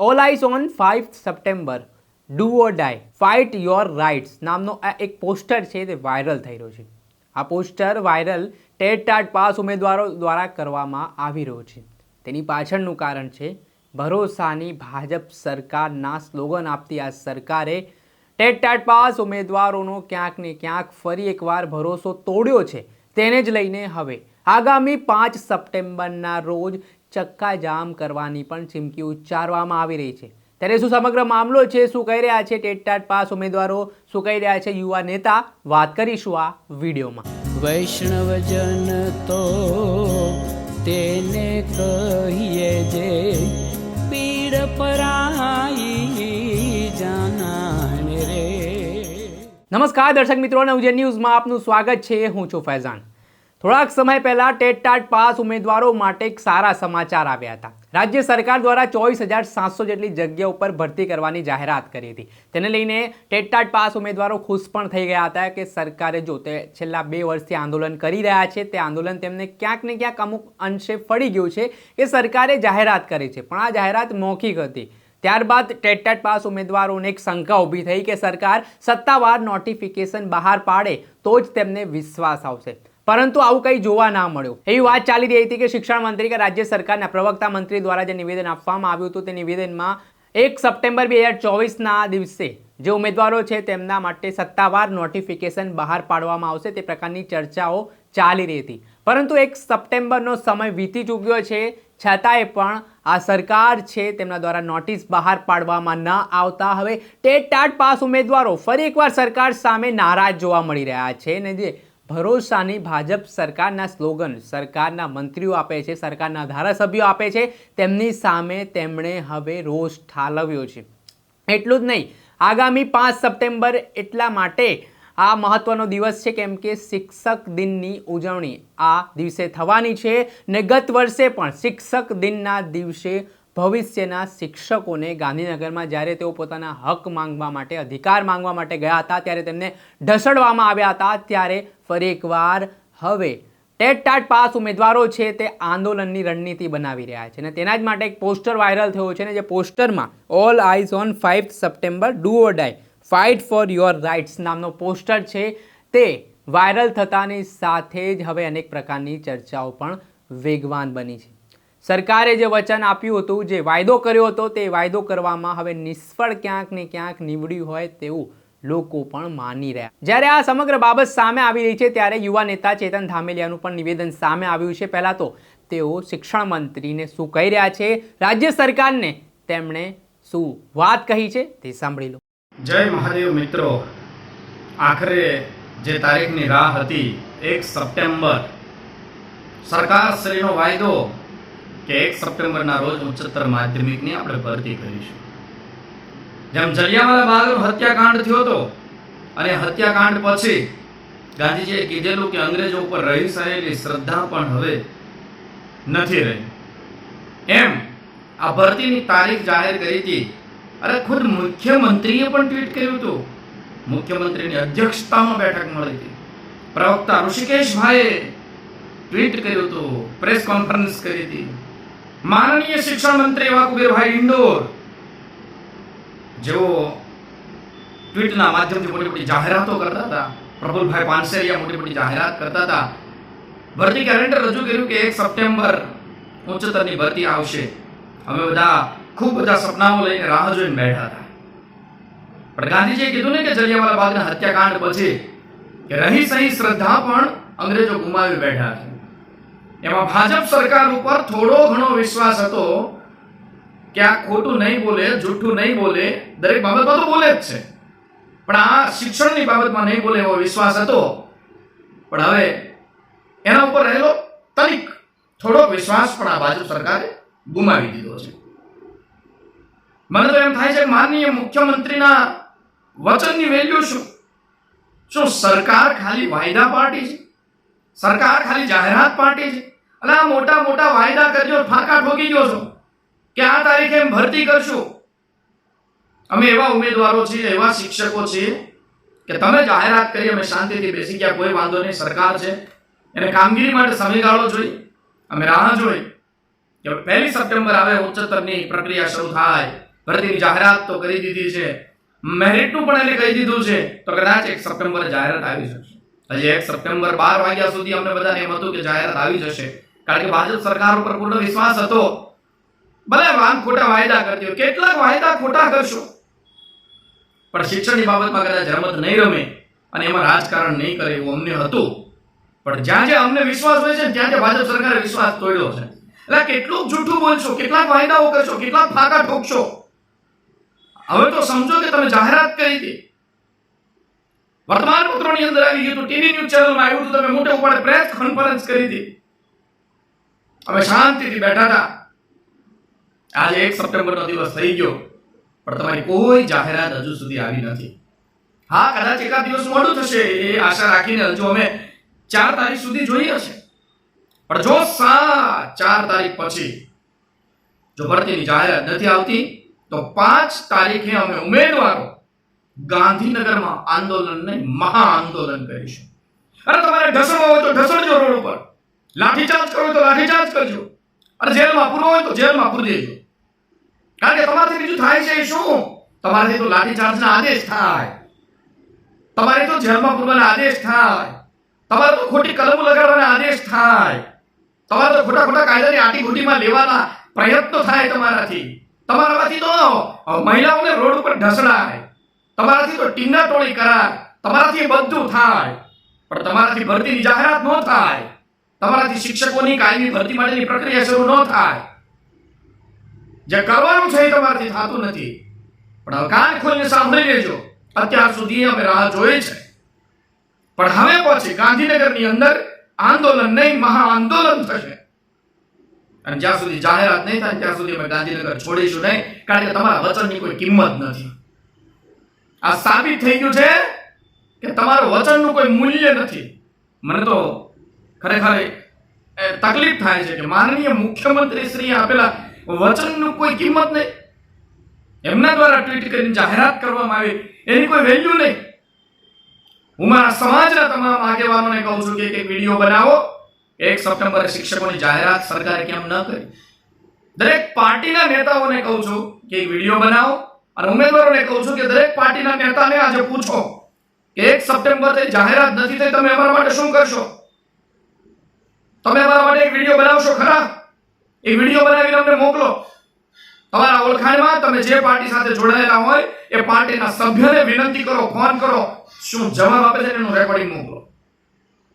All eyes on five September do or die fight your rights નામનો આ એક poster છે, તે વાયરલ થઈ રહ્યો છે. આ poster viral TET TAT pass ઉમેદવારો દ્વારા કરવામાં આવી રહ્યો છે. તેની પાછળનું કારણ છે, ભરોસાની ભાજપ સરકારના સ્લોગન આપતી આ સરકારે ટેટ ટાટ પાસ ઉમેદવારોનો ક્યાંક ને ક્યાંક ફરી એકવાર ભરોસો તોડ્યો છે. તેને જ લઈને હવે આગામી પાંચ સપ્ટેમ્બરના રોજ ચક્કાજામ કરવાની પણ ચીમકી ઉચ્ચારવામાં આવી રહી છે. ત્યારે શું સમગ્ર મામલો છે? શું કહી રહ્યા છે? ટેટટાટ પાસ ઉમેદવારો? શું કહી રહ્યા છે યુવા નેતા? વાત કરીશું આ વિડીયોમાં. વૈષ્ણવજન તો તેને કહીએ જે પીડ પરાઈ જાનાને રે. નમસ્કાર દર્શક મિત્રો. નવજન ન્યૂઝમાં આપનું સ્વાગત છે. હું છું ફૈઝાન. થોડાક સમય પહેલા ટેટ ટાટ પાસ ઉમેદવારો માટે એક સારા સમાચાર આવ્યા હતા. રાજ્ય સરકાર દ્વારા ચોવીસ હજાર સાતસો જેટલી જગ્યા ઉપર ભરતી કરવાની જાહેરાત કરી હતી. તેને લઈને ટેટટાટ પાસ ઉમેદવારો ખુશ પણ થઈ ગયા હતા કે સરકારે જો તે છેલ્લા બે વર્ષથી આંદોલન કરી રહ્યા છે, તે આંદોલન તેમને ક્યાંક ને ક્યાંક અમુક અંશે ફળી ગયું છે કે સરકારે જાહેરાત કરી છે. પણ આ જાહેરાત મૌખિક હતી. ત્યારબાદ ટેટટાટ પાસ ઉમેદવારોને એક શંકા ઊભી થઈ કે સરકાર સત્તાવાર નોટિફિકેશન બહાર પાડે તો જ તેમને વિશ્વાસ આવશે. પરંતુ આવું કંઈ જોવા ના મળ્યું. એવી વાત ચાલી રહી હતી કે શિક્ષણ મંત્રી કે રાજ્ય સરકારના પ્રવક્તા મંત્રી દ્વારા જે નિવેદન આપવામાં આવ્યું હતું તે નિવેદનમાં એક સપ્ટેમ્બર બે હજાર ચોવીસના દિવસે જે ઉમેદવારો છે તેમના માટે સત્તાવાર નોટિફિકેશન બહાર પાડવામાં આવશે તે પ્રકારની ચર્ચાઓ ચાલી રહી હતી. પરંતુ એક સપ્ટેમ્બરનો સમય વીતી ચૂક્યો છે, છતાંય પણ આ સરકાર છે તેમના દ્વારા નોટિસ બહાર પાડવામાં ન આવતા. હવે ટેટ ટાટ પાસ ઉમેદવારો ફરી એકવાર સરકાર સામે નારાજ જોવા મળી રહ્યા છે ને જે ભરોસાની ભાજપ સરકારના સ્લોગન સરકારના મંત્રીઓ આપે છે, સરકારના ધારાસભ્યો આપે છે, તેમની સામે તેમણે હવે રોષ ઠાલવ્યો છે. એટલું જ નહીં, આગામી પાંચ સપ્ટેમ્બર એટલા માટે આ મહત્વનો દિવસ છે કેમ કે શિક્ષક દિનની ઉજવણી આ દિવસે થવાની છે ને ગત વર્ષે પણ શિક્ષક દિનના દિવસે ભવિષ્યના શિક્ષકોને ગાંધીનગરમાં જ્યારે તેઓ પોતાના હક માંગવા માટે, અધિકાર માંગવા માટે ગયા હતા, ત્યારે તેમને ઢસડવામાં આવ્યા હતા, ત્યારે ફરી એકવાર હવે ટેટ ટાટ પાસ ઉમેદવારો છે તે આંદોલનની રણનીતિ બનાવી રહ્યા છે. અને તેના જ માટે એક પોસ્ટર વાયરલ થયો છે ને, જે પોસ્ટરમાં all eyes on five September do or die fight for your rights નામનો પોસ્ટર છે. તે વાયરલ થતાની સાથે જ હવે અનેક પ્રકારની ચર્ચાઓ પણ વેગવાન બની છે. સરકારે જે વચન આપ્યું હતું, જે વાયદો કર્યો હતો, તે વાયદો કરવામાં હવે નિષ્ફળ ક્યાંક ને ક્યાંક નીવડ્યું હોય તેવું લોકો પણ માની રહ્યા. જ્યારે આ સમગ્ર બાબત સામે આવી રહી છે, ત્યારે યુવા નેતા ચેતન ધામેલિયાનું પણ નિવેદન સામે આવ્યું છે. પહેલા તો તેઓ શિક્ષણ મંત્રીને શું કહી રહ્યા છે, રાજ્ય સરકારને તેમણે શું વાત કહી છે તે સાંભળી લો. જય મહાદેવ મિત્રો. આખરે જે તારીખની રાહ હતી, એક સપ્ટેમ્બર, સરકારશ્રીનો વાયદો કે એક સપ્ટેમ્બરના રોજ ઉચ્ચતર માધ્યમિકની આપણે ભરતી કરીશું. જેમ જલિયાવાલા બહાદુર હત્યાકાંડ થયો હતો અને હત્યાકાંડ પછી ગાંધીજીએ કીધેલું કે અંગ્રેજો ઉપર રહી સહેલી શ્રદ્ધા પણ હવે નથી રહી. એમ આ ભરતીની તારીખ જાહેર કરી હતી. અરે ખુદ મુખ્યમંત્રીએ પણ ટ્વીટ કર્યું હતું. મુખ્યમંત્રીની અધ્યક્ષતામાં બેઠક મળી હતી. પ્રવક્તા ઋષિકેશભાઈએ ટ્વીટ કર્યું હતું, પ્રેસ કોન્ફરન્સ કરી હતી. માનનીય શિક્ષણ મંત્રી એવા કુબેરભાઈ ઇન્દોર જેઓ ટ્વીટના માધ્યમથી મોટી મોટી જાહેરાતો કરતા હતા પ્રફુલભાઈ પાનસેરિયા મોટી મોટી જાહેરાત કરતા હતા, ભરતી કેલેન્ડર રજૂ કર્યું કે એક સપ્ટેમ્બર ઉચ્ચતરની ભરતી આવશે. અમે બધા ખૂબ બધા સપનાઓ લઈને રાહ જોઈને બેઠા હતા. પણ ગાંધીજીએ કીધું ને કે જલિયાવાલા બાગના હત્યાકાંડ પછી કે રહી સહી શ્રદ્ધા પણ અંગ્રેજો ગુમાવી બેઠા છે. એમાં ભાજપ સરકાર ઉપર થોડો ઘણો વિશ્વાસ હતો કે આ ખોટું નહીં બોલે, જૂઠું નહીં બોલે, દરેક બાબતમાં તો બોલે જ છે. પણ આ શિક્ષણની બાબતમાં નહીં બોલે એવો વિશ્વાસ હતો. પણ હવે એના ઉપર રહેલો તનિક થોડો વિશ્વાસ પણ આ ભાજપ સરકારે ગુમાવી દીધો છે. મને તો એમ થાય છે માનનીય મુખ્યમંત્રીના વચનની વેલ્યુ શું? શું સરકાર ખાલી વાયદા પાર્ટી છે? સરકાર ખાલી જાહેરાત પાર્ટી છે? આ મોટા મોટા વાયદા કરજો ફાંકા ઠોકી ગયો છો. કે આ તારીખે એમ ભરતી કરશું. અમે એવા ઉમેદવારો છીએ, એવા શિક્ષકો છીએ કે તમે જાહેરાત કરી, અમે શાંતિથી બેસી ગયા, કોઈ વાંધો નહીં, સરકાર છે. એને કામગીરી માટે સમયગાળો જોઈ, અમે રાહ જોઈ કે પહેલી સપ્ટેમ્બર આવે, ઉચ્ચતરની પ્રક્રિયા શરૂ થાય. ભરતીની જાહેરાત તો કરી દીધી છે. મેરિટનું પણ એને કહી દીધું છે. તો કદાચ એક સપ્ટેમ્બર જાહેરાત આવી જશે. હજી એક સપ્ટેમ્બર બાર વાગ્યા સુધી અમને બધાને એમ હતું કે જાહેરાત આવી જશે. કારણ કે ભાજપ સરકાર ઉપર પૂર્ણ વિશ્વાસ હતો. ભલે વાન ખોટા વાયદા કરતી હોય કેટલાક વાયદા ખોટા કરશો. પણ શિક્ષણની બાબતમાં કદાચ રમત નહીં રમે અને એમાં રાજકારણ નહીં કરે એવું અમને હતું. પણ જ્યાં જ્યાં અમને વિશ્વાસ હોય છે ત્યાં જ્યાં ભાજપ સરકારે વિશ્વાસ તોડ્યો છે. એટલે કેટલું જૂઠું બોલશો, કેટલાક વાયદાઓ કરશો, કેટલાક ફાકા ઠોકશો. હવે તો સમજો કે તમે જાહેરાત કરી હતી. વર્તમાન પત્રોની અંદર આવી ગયું ટીવી ન્યૂઝ ચેનલમાં આવ્યું હતું, તમે મોટે ઉપાડે પ્રેસ કોન્ફરન્સ કરી હતી. અમે શાંતિથી બેઠા હતા. આજે એક સપ્ટેમ્બરનો દિવસ થઈ ગયો, પણ તમારી કોઈ જાહેરાત હજુ સુધી આવી નથી. હા, કદાચ એકાદ દિવસ મોડું થશે એ આશા રાખીને હજુ અમે ચાર તારીખ સુધી જોઈએ છે પણ જો સા ચાર તારીખ પછી જો ભરતીની જાહેરાત નથી આવતી, તો પાંચ તારીખે અમે ઉમેદવારો ગાંધીનગરમાં આંદોલનને મહા આંદોલન કરીશું. અરે તમારે ઢસડવો હોય તો ઢસડજો રોડ ઉપર. લાઠીચાર્જ હોય તો લાઠીચાર્જ કરજો. અને જેલમાં પૂરવો હોય તો જેલમાં પૂરી દેજો. કારણ કે તમારાથી બીજું થાય છે શું? તમારાથી તો લાઠીચાર્જના આદેશ થાય. તમારે તો જેલમાં પૂરવાના આદેશ થાય. તમારે તો ખોટી કલમો લગાડવાના આદેશ થાય. તમારે તો ખોટા ખોટા કાયદાની આટીઘૂટીમાં લેવાના પ્રયત્નો થાય તમારાથી. તમારામાંથી તો મહિલાઓને રોડ ઉપર ઢસડાય. તમારાથી તો ટીંગા ટોળી કરાય. તમારાથી બધું થાય. પણ તમારાથી ભરતીની જાહેરાત ન થાય. તમારાથી શિક્ષકોની કાયમી ભરતી માટેની પ્રક્રિયા શરૂ ન થાય. જે કરવાનું છે એ તમારાથી થતું નથી. પણ હવે કાન ખોલીને સાંભળી લેજો. અત્યાર સુધી અમે રાહ જોઈ છે. પણ હવે પછી ગાંધીનગરની અંદર આંદોલન નહીં મહા આંદોલન થશે. અને જ્યાં સુધી જાહેરાત નહીં થાય, ત્યાં સુધી અમે ગાંધીનગર છોડીશું નહીં, કારણ કે તમારા વચનની કોઈ કિંમત નથી. આ સાબિત થઈ ગયું છે કે તમારું વચનનું કોઈ મૂલ્ય નથી. મને તો ખરેખર એ તકલીફ થાય છે કે માનનીય મુખ્યમંત્રી શ્રી આપેલા વચનનું કોઈ કિંમત નહીં. એમના દ્વારા ટ્વીટ કરીને જાહેરાત કરવામાં આવી. એની કોઈ વેલ્યુ નહીં. હું મારા સમાજના તમામ આગેવાનોને કહું છું કે એક વીડિયો બનાવો. એક સપ્ટેમ્બરે શિક્ષકોની જાહેરાત સરકારે કેમ ન કરી? દરેક પાર્ટીના નેતાઓને કહું છું કે એક વીડિયો બનાવો અને ઉમેદવારોને કહું છું કે દરેક પાર્ટીના નેતાને આજે પૂછો કે એક સપ્ટેમ્બરે જાહેરાત નથી થઈ, તમે અમારા માટે શું કરશો? તમે અમારા માટે એક વીડિયો બનાવશો ખરા? એ વીડિયો બનાવીને અમને મોકલો. તમારા ઓળખાણમાં તમે જે પાર્ટી સાથે જોડાયેલા હોય, એ પાર્ટીના સભ્યને વિનંતી કરો, ફોન કરો. શું જવાબ આપે છે એનું રેકોર્ડિંગ મોકલો.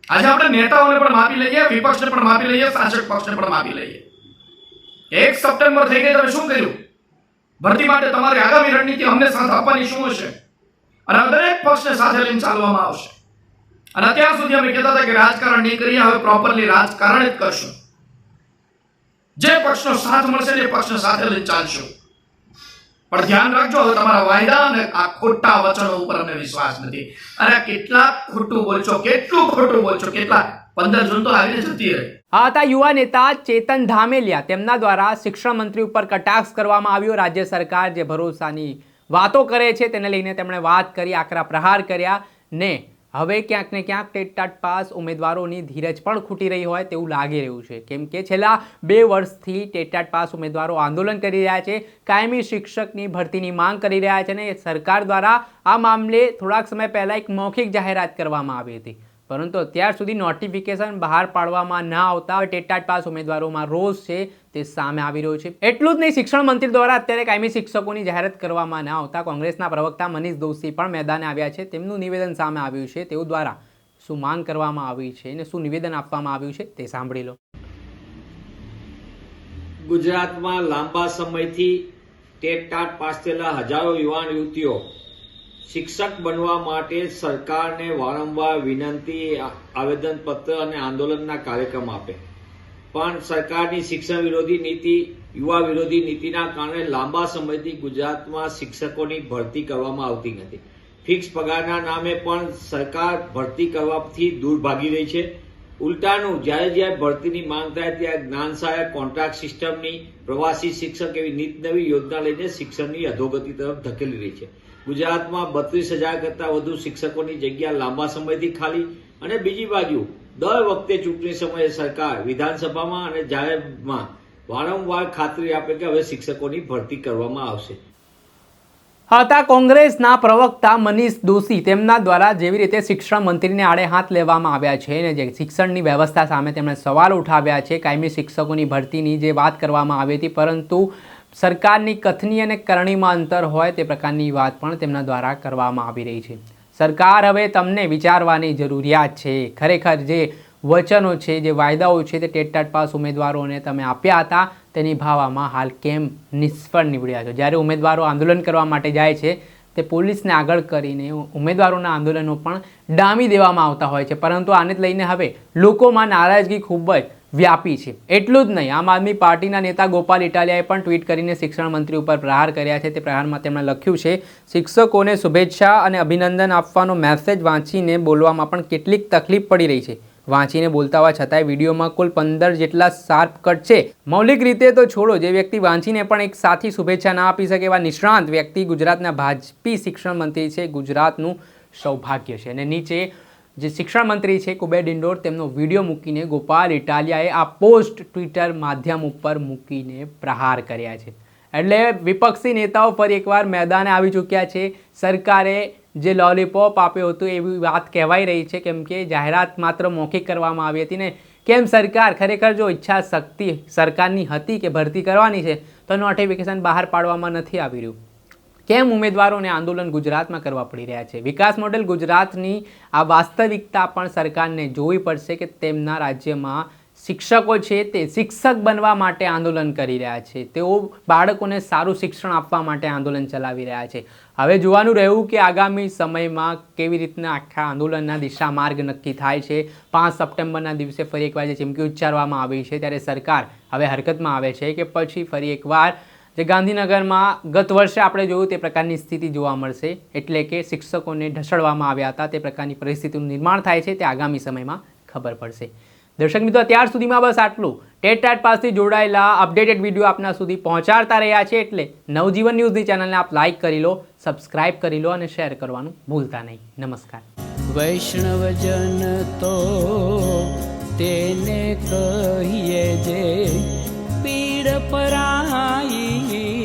આજે આપણે નેતાઓને પણ માપી લઈએ, વિપક્ષને પણ માપી લઈએ, શાસક પક્ષને પણ માપી લઈએ. એક સપ્ટેમ્બર થઈ ગઈ, તમે શું કર્યું? ભરતી માટે તમારી આગામી રણનીતિ અમને સાથ આપવાની શું હશે? અને દરેક પક્ષને સાથે લઈને ચાલવામાં આવશે. અને અત્યાર સુધી અમે કહેતા હતા કે રાજકારણ નહીં કરીએ, હવે પ્રોપરલી રાજકારણ જ કરશું. જે પક્ષનો સાથ મળશે તે પક્ષને સાથે લઈ ચાલશું. પણ ધ્યાન રાખજો, હવે તમારા વાયદા અને આ ખોટા વચનો ઉપર અમને વિશ્વાસ નથી. અને કેટલા ખોટું બોલશો, કેટલું ખોટું બોલશો કેટલા પંદર જૂન તો આવીને જતી રહે. આ હતા યુવા નેતા ચેતન ધામેલિયા. તેમના દ્વારા શિક્ષણ મંત્રી ઉપર કટાક્ષ કરવામાં આવ્યો. રાજ્ય સરકાર જે ભરોસાની વાતો કરે છે, તેને લઈને તેમણે વાત કરી, આકરા પ્રહાર કર્યા ને હવે ક્યાંક ને ક્યાંક ટેટટાટ પાસ ઉમેદવારોની ધીરજ પણ ખૂટી રહી હોય તેવું લાગી રહ્યું છે. કેમ કે છેલ્લા બે વર્ષથી ટેટટાટ પાસ ઉમેદવારો આંદોલન કરી રહ્યા છે, કાયમી શિક્ષકની ભરતીની માંગ કરી રહ્યા છે અને સરકાર દ્વારા આ મામલે થોડાક સમય પહેલાં એક મૌખિક જાહેરાત કરવામાં આવી હતી. પરંતુ અત્યાર સુધી નોટિફિકેશન બહાર પાડવામાં ના આવતા ટેટાટ પાસ ઉમેદવારોમાં રોજ છે તે સામે આવી રહ્યો છે. એટલું જ નહીં, શિક્ષણ મંત્રી દ્વારા અત્યારે કાયમી શિક્ષકોની જાહેરાત કરવામાં ના આવતા કોંગ્રેસના પ્રવક્તા મનીષ દોશી પણ મેદાને આવ્યા છે. તેમનું નિવેદન સામે આવ્યું છે. તેઓ દ્વારા શું માંગ કરવામાં આવી છે અને શું નિવેદન આપવામાં આવ્યું છે તે સાંભળી લો. ગુજરાતમાં લાંબા સમયથી ટેટ ટાટ પાસ થયેલા હજારો યુવાન યુવતીઓ શિક્ષક બનવા માટે સરકારને વારંવાર વિનંતી, આવેદનપત્ર અને આંદોલનના કાર્યક્રમ આપે. પણ સરકારની શિક્ષણ વિરોધી નીતિ, યુવા વિરોધી નીતિના કારણે લાંબા સમયથી ગુજરાતમાં શિક્ષકોની ભરતી કરવામાં આવતી નથી. ફિક્સ પગારના નામે પણ સરકાર ભરતી કરવાથી દૂર ભાગી રહી છે. ઉલટાનું, જ્યારે જ્યારે ભરતીની માંગ થાય ત્યારે જ્ઞાન સહાયક કોન્ટ્રાક્ટ સિસ્ટમની પ્રવાસી શિક્ષક એવી નીત નવી યોજના લઈને શિક્ષણની અધોગતિ તરફ ધકેલી રહી છે. ગુજરાતમાં બત્રીસ હજાર કરતાં વધુ શિક્ષકોની જગ્યા લાંબા સમયથી ખાલી અને બીજી બાજુ દર વખતે ચૂંટણી સમયે સરકાર વિધાનસભામાં અને જાહેરમાં વારંવાર ખાતરી આપે કે હવે શિક્ષકોની ભરતી કરવામાં આવશે. હતા કોંગ્રેસના પ્રવક્તા મનીષ દોશી તેમના દ્વારા જેવી રીતે શિક્ષણ મંત્રીને આડે હાથ લેવામાં આવ્યા છે અને જે શિક્ષણની વ્યવસ્થા સામે તેમણે સવાલ ઉઠાવ્યા છે, કાયમી શિક્ષકોની ભરતીની જે વાત કરવામાં આવી હતી, પરંતુ સરકારની કથની અને કરણીમાં અંતર હોય તે પ્રકારની વાત પણ તેમના દ્વારા કરવામાં આવી રહી છે. સરકાર હવે તમને વિચારવાની જરૂરિયાત છે. ખરેખર જે વચનો છે, જે વાયદાઓ છે તે ટેટટાટ પાસ ઉમેદવારોને તમે આપ્યા હતા તે નિભાવવામાં હાલ કેમ નિષ્ફળ નીવડ્યા છો? જ્યારે ઉમેદવારો આંદોલન કરવા માટે જાય છે, તે પોલીસને આગળ કરીને ઉમેદવારોના આંદોલનો પણ ડામી દેવામાં આવતા હોય છે. પરંતુ આને લઈને હવે લોકોમાં નારાજગી ખૂબ જ વ્યાપી છે. એટલું જ નહીં. આમ આદમી પાર્ટીના નેતા ગોપાલ ઇટાલિયાએ પણ ટ્વીટ કરીને શિક્ષણ મંત્રી ઉપર પ્રહાર કર્યા છે. તે પ્રહારમાં તેમણે લખ્યું છે, શિક્ષકોને શુભેચ્છા અને અભિનંદન આપવાનો મેસેજ વાંચીને બોલવામાં પણ કેટલીક તકલીફ પડી રહી છે. વાંચીને બોલતા હોવા છતાંય વિડીયોમાં કુલ પંદર જેટલા શાર્પ કટ છે. મૌલિક રીતે તો છોડો, જે વ્યક્તિ વાંચીને પણ એક સાથી શુભેચ્છા ના આપી શકે એવા નિષ્ણાંત વ્યક્તિ ગુજરાતના ભાજપી શિક્ષણ મંત્રી છે. ગુજરાતનું સૌભાગ્ય છે. અને નીચે જે શિક્ષણ મંત્રી છે કુબેર ડિંડોર, તેમનો વીડિયો મૂકીને ગોપાલ ઇટાલિયાએ આ પોસ્ટ ટ્વિટર માધ્યમ ઉપર મૂકીને પ્રહાર કર્યા છે. એટલે વિપક્ષી નેતાઓ ફરી એકવાર મેદાને આવી ચૂક્યા છે. સરકારે જે લોલીપોપ આપ્યો હતો એવી વાત કહેવાઈ રહી છે, કેમ કે જાહેરાત માત્ર મૌખિક કરવામાં આવી હતી ને કેમ સરકાર ખરેખર જો ઈચ્છા શક્તિ સરકારની હતી કે ભરતી કરવાની છે, તો નોટિફિકેશન બહાર પાડવામાં નથી આવી રહ્યું. કેમ ઉમેદવારોને આંદોલન ગુજરાતમાં કરવા પડી રહ્યા છે? વિકાસ મોડેલ ગુજરાતની આ વાસ્તવિકતા પણ સરકારને જોવી પડશે કે તેમના રાજ્યમાં શિક્ષકો છે તે શિક્ષક બનવા માટે આંદોલન કરી રહ્યા છે. તેઓ બાળકોને સારું શિક્ષણ આપવા માટે આંદોલન ચલાવી રહ્યા છે. હવે જોવાનું રહ્યું કે આગામી સમયમાં કેવી રીતના આખા આંદોલનના દિશા માર્ગ નક્કી થાય છે. પાંચ સપ્ટેમ્બરના દિવસે ફરી એકવાર જે ચીમકી ઉચ્ચારવામાં આવી છે, ત્યારે સરકાર હવે હરકતમાં આવે છે કે પછી ફરી એકવાર જે ગાંધીનગરમાં ગત વર્ષે આપણે જોયું તે પ્રકારની સ્થિતિ જોવા મળશે. એટલે કે શિક્ષકોને ઢસડવામાં આવ્યા હતા. તે પ્રકારની પરિસ્થિતિનું નિર્માણ થાય છે તે આગામી સમયમાં ખબર પડશે. દર્શક મિત્રો અત્યાર સુધીમાં બસ આટલું. ટેટ ટાટ પાસથી જોડાયેલા અપડેટેડ વીડિયો આપના સુધી પહોંચાડતા રહ્યા છે એટલે નવજીવન ન્યૂઝની ચેનલને આપ લાઇક કરી લો, સબસ્ક્રાઇબ કરી લો અને શેર કરવાનું ભૂલતા નહીં. નમસ્કાર. વૈષ્ણવજન તો તેને કહીએ જે પીડ પરાઈ